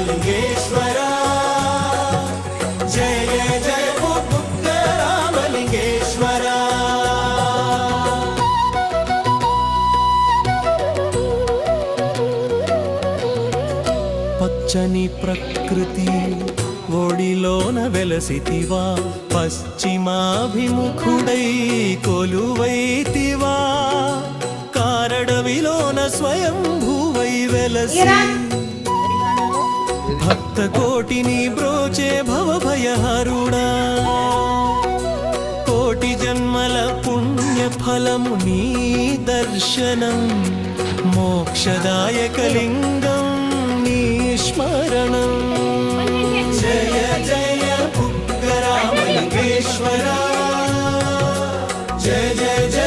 రామలింగేశ్వర పచ్చని ప్రకృతి ఒడిలోన వెలసితివా. పశ్చిమాభిముఖుడై కొలువైతివా. కారడవిలోన స్వయంభూవై వెలసి भक्तकोटिनी ब्रोचे भवभयहरुणा। कोटिजन्मल पुण्यफलमु नी मोक्षदायक लिंगम नी स्मरणं जय जय पुग्गरामलिङ्गेश्वरा जय जय